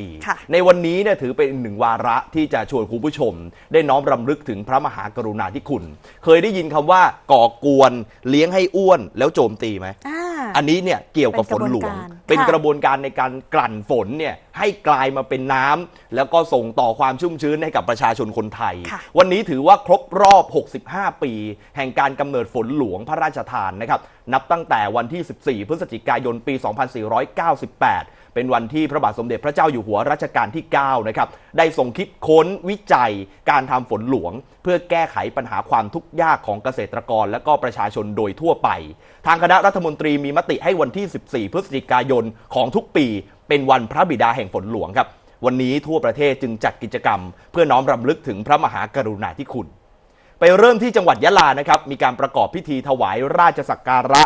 ดีค่ะในวันนี้เนี่ยถือเป็นอีกหนึ่งวาระที่จะชวนคุณผู้ชม ได้น้อมรำลึกถึงพระมหากรุณาธิคุณ เคยได้ยินคำว่าก่อกวนเลี้ยงให้อ้วนแล้วโจมตีไหมอ่าอันนี้เนี่ยเกี่ยวกับฝนหลวงเป็นกระบวนการเป็นกระบวนการในการกลั่นฝนเนี่ยให้กลายมาเป็นน้ำแล้วก็ส่งต่อความชุ่มชื้นให้กับประชาชนคนไทยค่ะวันนี้ถือว่าครบรอบ 65 ปี แห่งการกำเนิดฝนหลวงพระราชทานนะครับ นับตั้งแต่วันที่ 14 พฤศจิกายนปี 2498 เป็นวันที่พระบาทสมเด็จพระเจ้าอยู่หัวรัชกาลที่ 9 นะครับ ได้ทรงคิดค้นวิจัยการทำฝนหลวง เพื่อแก้ไขปัญหาความทุกข์ยากของเกษตรกร และก็ประชาชนโดยทั่วไป ทางคณะรัฐมนตรีมีมติให้วันที่ 14 พฤศจิกายนของทุกปี เป็นวันพระบิดาแห่งฝนหลวงครับวันนี้ทั่วประเทศจึงจัดกิจกรรม เพื่อน้อมรำลึกถึงพระมหากรุณาธิคุณ ไปเริ่มที่จังหวัดยะลานะครับ มีการประกอบพิธีถวายราชสักการะ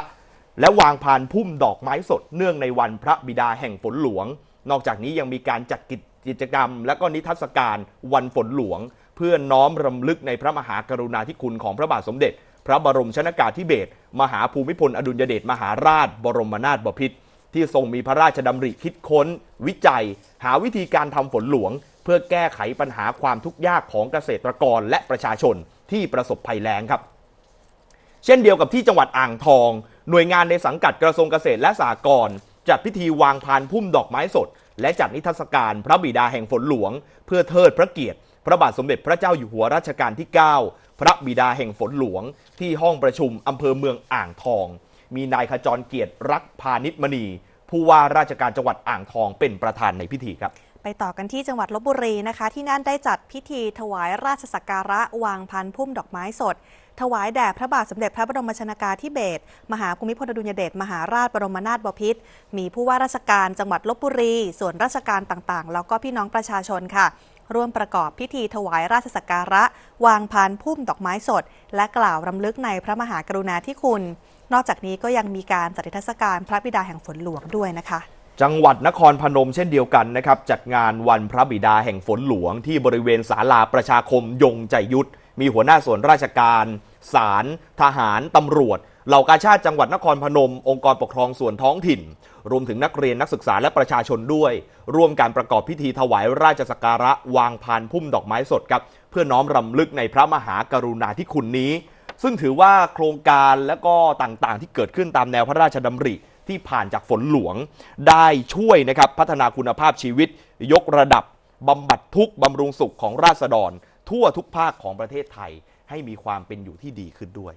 และวางพานพุ่มดอกไม้สดเนื่องในวันพระบิดาแห่งฝนหลวง นอกจากนี้ยังมีการจัดกิจกรรม และก็นิทรรศการวันฝนหลวง เพื่อน้อมรำลึกในพระมหากรุณาธิคุณของพระบาทสมเด็จ พระบรมชนากาธิเบศรมหาภูมิพลอดุลยเดชมหาราช บรมนาถบพิตรที่ทรงมีพระราชดำริคิดค้น วิจัย หาวิธีการทำฝนหลวง เพื่อแก้ไขปัญหาความทุกข์ยากของเกษตรกรและประชาชนที่ประสบภัยแล้งครับ เช่นเดียวกับที่จังหวัดอ่างทอง หน่วยงานในสังกัดกระทรวงเกษตรและสหกรณ์จัดพิธีวางพานพุ่มดอกไม้สด และจัดนิทรรศการพระบิดาแห่งฝนหลวง เพื่อเทิดพระเกียรติ พระบาทสมเด็จพระเจ้าอยู่หัวรัชกาลที่ 9 พระบิดาแห่งฝนหลวง ที่ห้องประชุมอำเภอเมืองอ่างทอง มีนายขจรเกียรติรักพาณิชมณี ผู้ว่าราชการจังหวัดอ่างทองเป็นประธานในพิธีครับ ไปต่อกันที่จังหวัดลบบุรีนะคะ ที่นั่นได้จัดพิธีถวายราชสักการะวางพันพุ่มดอกไม้สด ถวายแด่พระบาทสมเด็จพระบรมชนากาธิเบศรมหาภูมิพลอดุลยเดชมหาราชบรมนาถบพิตรมีผู้ว่าราชการจังหวัดลบบุรี ส่วนราชการต่างๆ แล้วก็พี่น้องประชาชนค่ะ ร่วมประกอบพิธีถวายราชสักการะ วางพานพุ่มดอกไม้สด และกล่าวรำลึกในพระมหากรุณาธิคุณ นอกจากนี้ก็ยังมีการจัดนิทศการพระบิดาแห่งฝนหลวงด้วยนะคะ จังหวัดนครพนมเช่นเดียวกันนะครับ จัดงานวันพระบิดาแห่งฝนหลวงที่บริเวณศาลาประชาคมยงใจยุทธ มีหัวหน้าส่วนราชการศาลทหารตำรวจ เหล่ากาชาติจังหวัดนครพนม องค์กรปกครองส่วนท้องถิ่น รวมถึงนักเรียนนักศึกษาและประชาชนด้วย ร่วมการประกอบพิธีถวายราชสักการะวางพานพุ่มดอกไม้สดครับ เพื่อน้อมรำลึกในพระมหากรุณาธิคุณนี้ ซึ่งถือว่าโครงการและก็ต่างๆ ที่เกิดขึ้นตามแนวพระราชดำริ ที่ผ่านจากฝนหลวง ได้ช่วยนะครับพัฒนาคุณภาพชีวิต ยกระดับบำบัดทุกข์บำรุงสุขของราษฎร ทั่วทุกภาคของประเทศไทยให้มีความเป็นอยู่ที่ดีขึ้นด้วย